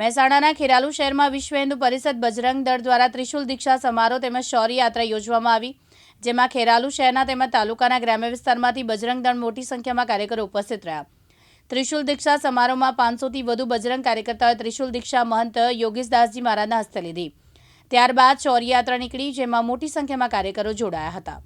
મહેસાણાના ખેરાલુ શહેરમાં વિશ્વ હિન્દુ પરિષદ બજરંગ દળ દ્વારા ત્રિશુલ દીક્ષા સમારોહ તેમજ શૌર્ય યાત્રા યોજવામાં આવી, જેમાં ખેરાલુ શહેરના તેમજ તાલુકાના ગ્રામ્ય વિસ્તારમાંથી બજરંગ દળ મોટી સંખ્યામાં કાર્યકરો ઉપસ્થિત રહ્યા. ત્રિશુલ દીક્ષા સમારોહમાં પાંચસોથી વધુ બજરંગ કાર્યકર્તાઓએ ત્રિશુલ દીક્ષા મહંત યોગેશદાસજી મહારાજના હસ્તે લીધી. ત્યારબાદ શૌર્ય યાત્રા નીકળી, જેમાં મોટી સંખ્યામાં કાર્યકરો જોડાયા હતા.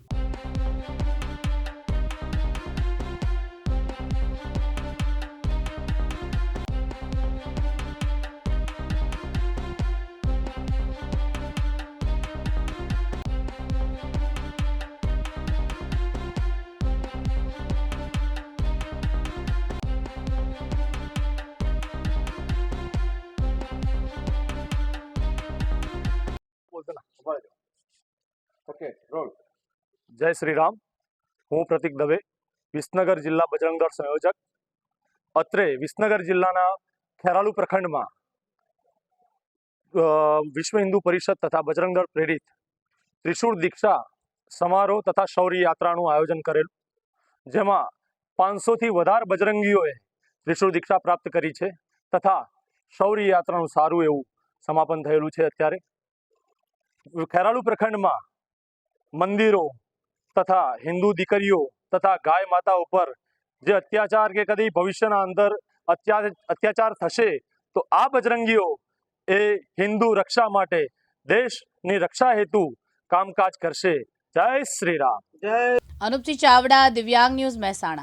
ઓકે જય શ્રી રામ. હું પ્રતિક દવે, વિસનગર જિલ્લા બજરંગ દળ સંયોજક. અત્રે વિસનગર જિલ્લાના ખેરાલુ પ્રખંડમાં વિશ્વ હિન્દુ પરિષદ તથા બજરંગ દળ પ્રેરિત ત્રિશુળ દીક્ષા સમારોહ તથા શૌર્ય યાત્રાનું આયોજન કરેલું, જેમાં પાંચસોથી વધારે બજરંગીઓએ ત્રિશુળ દીક્ષા પ્રાપ્ત કરી છે તથા શૌર્ય યાત્રાનું સારું એવું સમાપન થયેલું છે અત્યારે. ખેરાલુ પ્રખંડમાં મંદિરો તથા હિન્દુ દીકરીઓ તથા ગાય માતા ઉપર જે અત્યાચાર કે કદી ભવિષ્યના અંદર અત્યાચાર થશે, તો આ બજરંગીઓ એ હિન્દુ રક્ષા માટે દેશની રક્ષા હેતુ કામકાજ કરશે. જય શ્રી રામ. અનુપજી ચાવડા, દિવ્યાંગ ન્યૂઝ મહેસાણા.